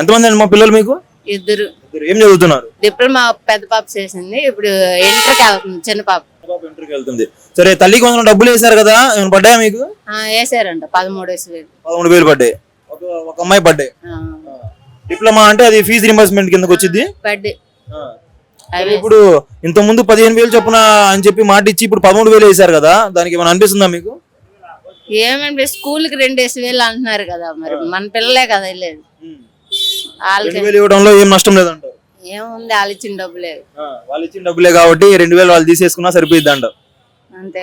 ఎంతమంది అండి మా పిల్లలు మీకు? ఇద్దరు. ఏం చదువుతున్నారు? డిప్లొమా పెద్ద పాప చేసింది. ఇప్పుడు ఇంటర్కి వెళ్తుంది చిన్న పాప. ఇంటర్కి వెళ్తుంది. సరే తల్లికి వందనం డబ్బులు వేశారు కదా ఏమైనా పడ్డాయా మీకు? వేసారంట పదమూడు వేలు. పదమూడు వేలు పడ్డాయి. ఒక అమ్మాయి పడ్డాయి. డిప్లొమా అంటే అది ఫీజు రింబర్స్మెంట్ కిందకి వచ్చింది ఇప్పుడు ఇంత ముందు పదిహేను వేలు చొప్పున అని చెప్పి మాట ఇచ్చి ఇప్పుడు పదమూడు వేలు వేశారు కదా దానికి ఏమైనా అనిపిస్తుందా మీకు? ఏమంటే స్కూల్కి రెండు వేసి వేలు అంటున్నారు కదా మరి మన పిల్లలే కదా వెళ్ళేది. వాళ్ళకి ఇవ్వడంలో ఏం నష్టం లేదంటారు ఏముంది వాళ్ళు ఇచ్చిన డబ్బులే వాళ్ళు ఇచ్చిన డబ్బులే కాబట్టి రెండు వేలు వాళ్ళు తీసేసుకున్నా సరిపోయిద్ది అంటారు అంతే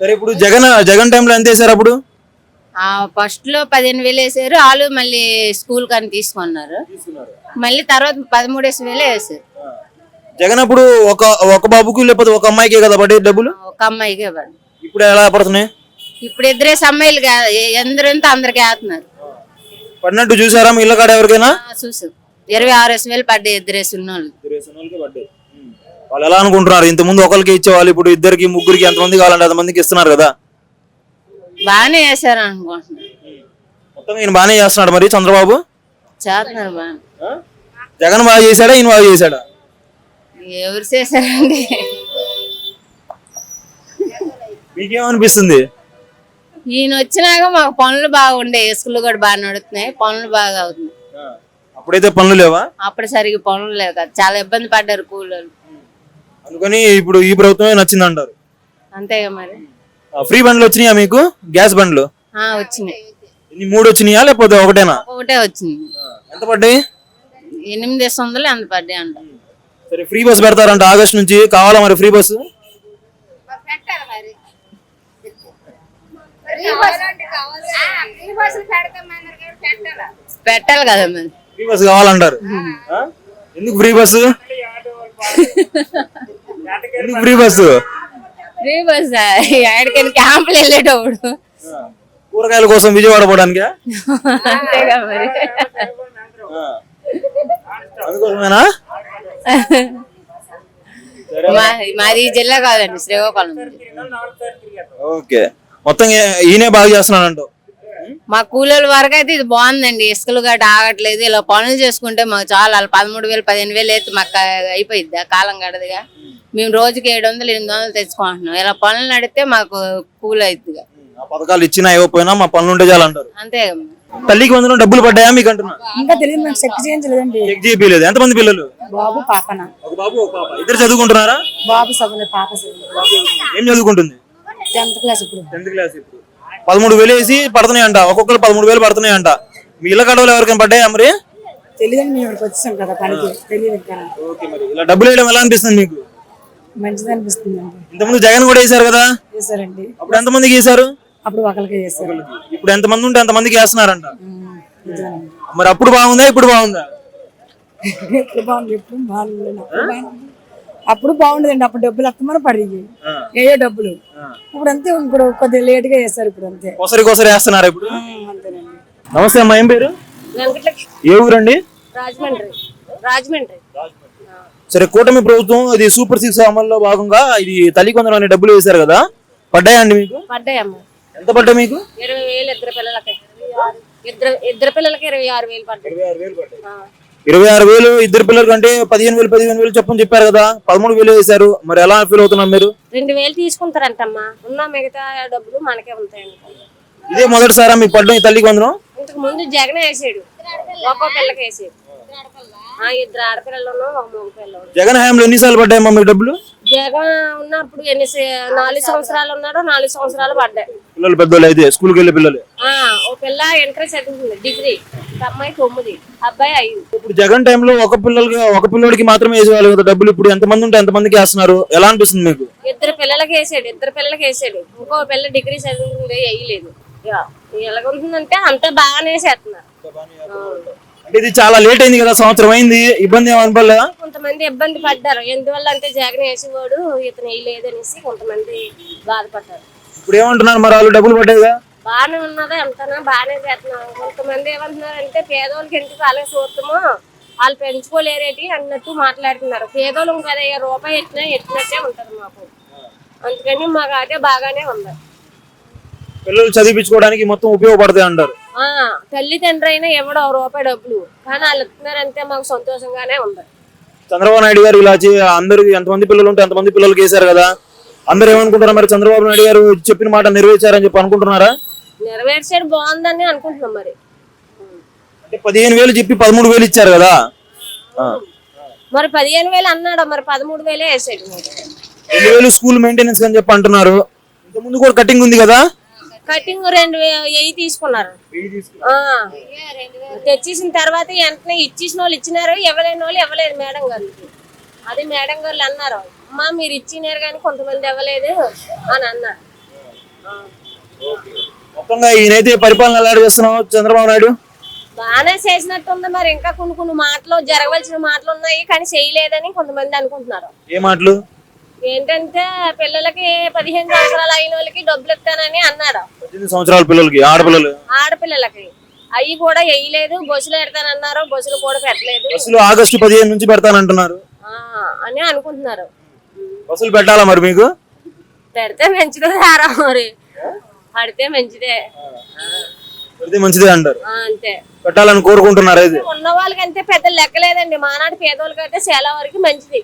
సరే ఇప్పుడు జగన్ జగన్ టైంలో ఎంత వేశారు అప్పుడు? ఫస్ట్లో పదిహేను వేలు వేసారు వాళ్ళు మళ్ళీ స్కూల్ కానీ తీసుకున్నారు. మళ్ళీ తర్వాత పదమూడు వేసి వేలే వేసారు జగన్ అప్పుడు ఒక ఒక బాబుకు లేకపోతే ఒక అమ్మాయికే కదా పడే డబ్బులు? ఒక అమ్మాయికే పడి ఇప్పుడు ఎలా పడుతున్నాయి? ఇప్పుడు ఇద్దరేసి అమ్మాయిలు ఎందరంతా అందరికి వేస్తున్నారు పడినట్టు చూసారా మీ ఇళ్ళ కాడ ఎవరికైనా? చూసు. ఇరవై ఆరు వేలు పడ్డాయి ఇద్దరేసి ఉన్నోళ్ళు వాళ్ళు ఎలా అనుకుంటున్నారు? ఇంత ముందు ఒకరికి ఇచ్చేవాళ్ళు ఇప్పుడు ఇద్దరికి ముగ్గురికి ఎంతమంది కావాలంటే అంతమందికి ఇస్తున్నారు కదా. బాగానే వేసారు అనుకుంటున్నారు మొత్తం ఈయన బాగానే చేస్తున్నాడు మరి చంద్రబాబు? చేస్తున్నారు బాగా. జగన్ బాగా చేశాడా? ఈయన బాగా చేశాడా? ఎవరు చేశారండి? మీకేమనిపిస్తుంది? ఈయన వచ్చినాక మాకు పనులు బాగా ఉండే ఇసుకలు కూడా బాగా నడుస్తున్నాయి పనులు బాగా అవుతున్నాయి. అప్పుడైతే పనులు లేవా? అప్పుడు సరిగ్గా పనులు లేవు కదా. చాలా ఇబ్బంది పడ్డారు కూలోళ్ళు. అందుకని ఇప్పుడు ఈ ప్రభుత్వమే నచ్చింది అంటారు అంతేగా మరి. ఫ్రీ బండ్లు వచ్చినాయా మీకు? గ్యాస్ బండ్లు? ఆ, వచ్చినాయి. ఇన్ని మూడు వచ్చినాయా? లేకపోతే ఒకటేనా? ఒకటే వచ్చింది. ఎంత పడ్డాయి? ఎనిమిది వందలు ఎంత పడ్డాయి అంట. సరే ఫ్రీ బస్ పెడతారంట ఆగస్ట్ నుంచి. కావాలా మరి ఫ్రీ బస్సు? పెట్టాలి? కదా మరి. ఫ్రీ బస్ కావాలంటారు? ఎందుకు ఫ్రీ బస్సు? ఎందుకు ఫ్రీ బస్సు? ఫ్రీ బస్ ఎక్కడికైనా క్యాంపులు వెళ్ళేటప్పుడు. కూరగాయల కోసం విజయవాడ పోవడానికి? అంతేగా మరి. అందుకోసమేనా? మా- మాది ఈ జిల్లా కాదండి శ్రీకాకుళం. ఓకే. మొత్తం ఈయనే బాగా చేస్తున్నాడంట? మా కూలీల వరకు అయితే ఇది బాగుందండి. ఇసుకలు గట్ట ఆగట్లేదు. ఇలా పనులు చేసుకుంటే మాకు చాలా. వాళ్ళు పదమూడు వేలు పదిహేను వేలు అయితే మాకు అయిపోయిద్దా కాలం గడదుగా. మేము రోజుకి ఏడు వందలు ఎనిమిది వందలు తెచ్చుకుంటున్నాం. ఇలా పనులు నడితే మాకు కూల్ అవుతుందిగా ఆ పథకాలు ఇచ్చినా ఇవ్వకపోయినా మా పనులు ఉంటే చాలంటారు అంతే తల్లికి వందనం డబ్బులు పడ్డాయా మీకు అంటున్నా? ఇంకా తెలియదు నాకు. చెక్ చేయించలేదండి. చెక్ చేయలేదు ఎంతమంది పిల్లలు? బాబు పాపన? ఒక బాబు ఒక పాప. ఇద్దరు చదువుకుంటున్నారా? బాబు పాప చదువు ఏం చదువుకుంటుంది? టెన్త్ క్లాస్ ఇప్పుడు. టెన్త్ క్లాస్ ఇప్పుడు. పదమూడు వేలు వేసి పడుతున్నాయంట ఒక్కొక్కరు పదమూడు వేలు పడుతున్నాయంట మీ ఇళ్ళ కడవలు ఎవరికైనా పడ్డాయా మరి? తెలియదండి మేము ఇక్కడికి వచ్చాం కదా పనికి. తెలియదు ఇంకా ఓకే మరి. ఇలా డబ్బులు వేయడం ఎలా అనిపిస్తుంది మీకు? మంచిది అనిపిస్తుంది ఇంతకుముందు జగన్ కూడా వేశారు కదా? అప్పుడు ఎంతమందికి వేశారు? అప్పుడు ఒకరికి ఇప్పుడు ఎంతమంది ఉంటే ఎంతమందికి వేస్తున్నారంట. మరి అప్పుడు బాగుందా ఇప్పుడు బాగుందా? బాగుంది. ఎప్పుడు బాగుంది? అప్పుడు బాగుండదండి అప్పుడు డబ్బులు అత్తమని పడేవి ఏ డబ్బులు. ఇప్పుడు అంతే ఇప్పుడు కొద్దిగా లేట్గా చేస్తారు ఇప్పుడు అంతే. కొసరి కొసరి వేస్తున్నారు ఇప్పుడు? అంతేనండి. నమస్తే అమ్మా ఏం పేరు? ఏ ఊరండి? రాజమండ్రి. రాజమండ్రి. సరే కూటమి ప్రభుత్వం ఇది సూపర్ సిక్స్ అమల్లో భాగంగా ఇది తల్లి కొందరు అనే డబ్బులు వేశారు కదా? పడ్డాయా అండి మీకు? పడ్డాయమ్మా ఎంత పడ్డాయి మీకు? ఇరవై వేలు ఇద్దరు పిల్లలకి. ఇద్దరు ఇద్దరు పిల్లలకి ఇరవై ఆరు వేలు పడ్డాయి. ఇరవై ఆరు వేలు ఇద్దరు పిల్లల కంటే పదిహేను వేలు పదిహేను వేలు చెప్పని చెప్పారు కదా. పదమూడు వేలు వేశారు. మరి ఎలా ఫీల్ అవుతున్నారు మీరు? రెండు వేలు తీసుకుంటారంటమ్మా. ఉన్న మిగతా డబ్బులు మనకే ఉంటాయండి ఇదే మొదటిసారా మీకు పడ్డం ఈ తల్లికి వందనం? ఇంతకు ముందు జగన్ వేసాడు. ఒక్కో పిల్లకి వేసాడు. ఇద్దరు ఆడపిల్లలను ఒక మగ పిల్లలు జగన్ హయాంలో ఎన్నిసార్లు పడ్డాయమ్మా మీకు డబ్బులు? జగన్ ఉన్నప్పుడు ఎన్ని నాలుగు సంవత్సరాలు ఉన్నాడో నాలుగు సంవత్సరాలు పడ్డాయి. పిల్లలు పెద్దోళ్ళు అయితే స్కూల్కి వెళ్ళే పిల్లలు. ఓ పిల్ల ఇంటర్ చదువుతుంది డిగ్రీ. అమ్మాయి తొమ్మిది అబ్బాయి ఐదు. ఇప్పుడు జగన్ టైంలో ఒక పిల్లలకి ఒక పిల్లడికి మాత్రమే వేసేవాళ్ళు కదా డబ్బులు ఇప్పుడు ఎంతమంది ఉంటే ఎంతమందికి వేస్తున్నారు? ఎలా అనిపిస్తుంది మీకు? ఇద్దరు పిల్లలకి వేసాడు ఇద్దరు పిల్లలకి వేసాడు. ఇంకో పిల్ల డిగ్రీ చదువుతుంది వేయలేదు. ఇక ఎలాగుంటుందంటే అంత బాగానే చేస్తున్నారు. ఇది చాలా లేట్ అయింది కదా సంవత్సరం అయింది. ఇబ్బంది ఏమనిపడలేదా కొంతమంది ఇబ్బంది పడ్డారు. ఎందువల్ల అంటే జగన్ వేసేవాడు ఇతను వేయలేదు అనేసి కొంతమంది బాధపడ్డారు. ఇప్పుడు ఏమంటున్నారు మరి వాళ్ళు? డబ్బులు పడ్డాయిగా? బాగానే ఉన్నదా ఎంతనా బాగానే చేస్తున్నాం కొంతమంది ఏమంటున్నారంటే పేదోళ్ళకి ఎందుకు అలాగే చూస్తామో వాళ్ళు పెంచుకోలేరేటి అన్నట్టు మాట్లాడుతున్నారు. పేదోళ్ళం కదా ఏ రూపాయి ఎట్టినా ఎట్టినట్టే ఉంటది మాకు. అందుకని మాకు అదే బాగానే ఉంది. పిల్లలు చదివించుకోవడానికి మొత్తం ఉపయోగపడతాయి అంటారు. ఆ తల్లి తండ్రి అయినా ఎవడో రూపాయి డబ్బులు. కానీ వాళ్ళు ఇస్తున్నారంటే మాకు సంతోషంగానే ఉంది. చంద్రబాబు నాయుడు గారు ఇలా అందరికి ఎంతమంది పిల్లలు ఉంటే అంతమంది పిల్లలకి వేశారు కదా. అందరూ ఏమనుకుంటారు మరి చంద్రబాబు నాయుడు గారు చెప్పిన మాట నెరవేర్చారని చెప్పి అనుకుంటున్నారా? నెరవేర్చాడు బాగుందని అనుకుంటున్నాం మరి. అంటే పదిహేను వేలు చెప్పి పదమూడు వేలు ఇచ్చారు కదా. మరి పదిహేను వేలు అన్నాడు? మరి పదమూడు వేలే వేసాడు రెండు వేలు స్కూల్ మెయింటెనెన్స్ అని చెప్పి అంటున్నారు. ఇంత ముందు కూడా కటింగ్ ఉంది కదా. కటింగ్ రెండు వెయ్యి తీసుకున్నారు. ఆ. తెచ్చేసిన తర్వాత వెంటనే ఇచ్చేసిన వాళ్ళు ఇచ్చినారు ఇవ్వలేని వాళ్ళు ఇవ్వలేదు మేడం గారికి అది మేడం గారు అన్నారు అమ్మా మీరు ఇచ్చినారు కానీ కొంతమంది ఇవ్వలేదు అని అన్నారు. ఆ. మొత్తంగా ఈయనైతే పరిపాలన ఎలా చేస్తున్నావు చంద్రబాబు నాయుడు? బాగానే చేసినట్టుంది మరి. ఇంకా కొన్ని కొన్ని మాటలు జరగవలసిన మాటలు ఉన్నాయి కానీ చేయలేదని కొంతమంది అనుకుంటున్నారు. ఏ మాటలు? ఏంటంటే పిల్లలకి పదిహేను సంవత్సరాలు అయిన వాళ్ళకి డబ్బులు ఇస్తానని పద్దెనిమిది సంవత్సరాల పిల్లలకి ఆడపిల్లలు? ఆడపిల్లలకి. అవి కూడా వేయలేదు బస్సులు పెడతానన్నారు బస్సులు కూడా పెట్టలేదు. బస్సులు ఆగస్టు పదిహేను నుంచి పెడతానంటున్నారు. ఆ, అని అనుకుంటున్నారు. బస్సులు పెట్టాలా మరి మీకు? పెడితే మంచిదే రారా మరి. పడితే మంచిదే. పెడితే మంచిదే అంటారు. అంతే. పెట్టాలని కోరుకుంటున్నారు ఉన్న వాళ్ళకి అంతే పెద్ద లెక్కలేదండి మానాడు పేదోళ్ళకి అయితే చాలా వరకు మంచిది.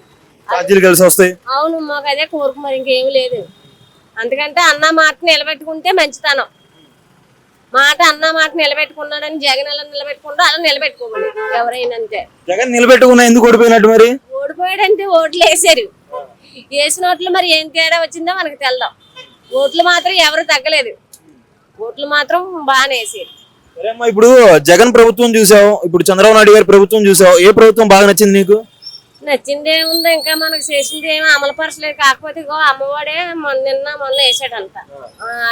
ఛార్జీలు కలిసి వస్తాయి. అవును మాకు అదే కోరిక మరి ఇంకేం లేదు. అందుకంటే అన్న మాట నిలబెట్టుకుంటే మంచితనం. మాట అన్న మాట నిలబెట్టుకున్నాడని జగన్ ఎలా నిలబెట్టుకుంటూ అలా నిలబెట్టుకోమని ఎవరైనా అంతే. జగన్ నిలబెట్టుకున్నా ఎందుకు ఓడిపోయినట్టు మరి? ఓడిపోయాడంటే ఓట్లు వేసారు వేసిన ఓట్లు మరి ఏం తేడా వచ్చిందో మనకు తెల్దాం. ఓట్లు మాత్రం ఎవరు తగ్గలేదు. ఓట్లు మాత్రం బాగానే వేసారు ఇప్పుడు జగన్ ప్రభుత్వం చూసావు ఇప్పుడు చంద్రబాబు నాయుడు గారి ప్రభుత్వం చూసావు ఏ ప్రభుత్వం బాగా నచ్చింది నీకు? నచ్చింది ఏముంది ఇంకా మనకు చేసింది ఏమి అమలుపరచలేదు కాకపోతే ఇగో అమ్మఒడే మొన్న నిన్న మొన్న వేసాడంట.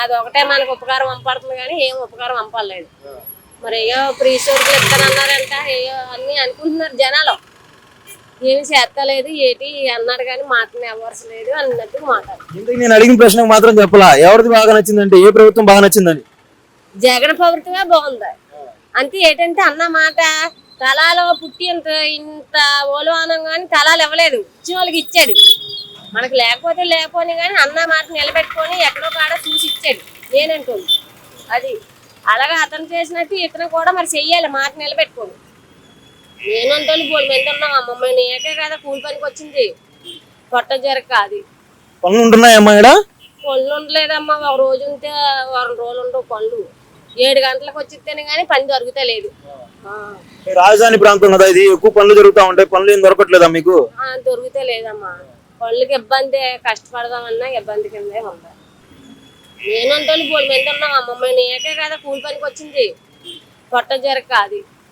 అది ఒకటే మనకు ఉపకారం పంపడుతుంది కానీ ఏం ఉపకారం పంపలేదు మరి ఏయో ఫ్రీ సోర్సులు ఇస్తానన్నారంట ఏయో అన్ని అనుకుంటున్నారు జనాలు. ఏమి చేస్తలేదు ఏటి అన్నాడు కానీ మాటని ఎవరసలేదు అన్నట్టు మాట్లాడు ఇంతకు నేను అడిగిన ప్రశ్నకు మాత్రం చెప్పలా. ఎవరిది బాగా నచ్చిందంటే ఏ ప్రభుత్వం బాగా నచ్చిందని? జగన్ ప్రభుత్వమే బాగుంది. అంతే ఏంటంటే అన్న మాట తలాలో పుట్టి ఇంత ఇంత ఓలవానం కానీ తలాలు ఇవ్వలేదు. ఇచ్చిన వాళ్ళకి ఇచ్చాడు. మనకు లేకపోతే లేకపోని కానీ అన్న మాట నిలబెట్టుకొని ఎక్కడో కాడ చూసి ఇచ్చాడు. నేనంటుంది. అది అలాగే అతను చేసినట్టు ఇతను కూడా మరి చెయ్యాలి మాట నిలబెట్టుకొని. నేనంటోళ్ళు బోల్ మంది ఉన్నాం అమ్మమ్మ? నీకే కదా కూలి పనికి వచ్చింది. పొట్ట జరగ అది. పనులు ఉంటున్నాయమ్మా ఇక్కడ పనులు ఉండలేదమ్మా. ఒక రోజు ఉంటే వారం రోజులు ఉండవు పనులు ఏడు గంటలకు వచ్చిస్తేనే కానీ పని దొరుకుతా లేదు ఆ, రాజధాని ప్రాంతం కదా ఇది? ఎక్కువ పనులు జరుగుతూ ఉంటాయి. పనులు ఏం దొరకట్లేదా మీకు? ఆ, లేదమ్మా పనులకి ఇబ్బంది. కష్టపడదామన్నా ఇబ్బంది కిందే ఉందా నేనంటే పోలి మీద ఉన్నాం. అమ్మమ్మ నీకే కదా కూలి పనికి వచ్చింది. పొట్ట జరగ అది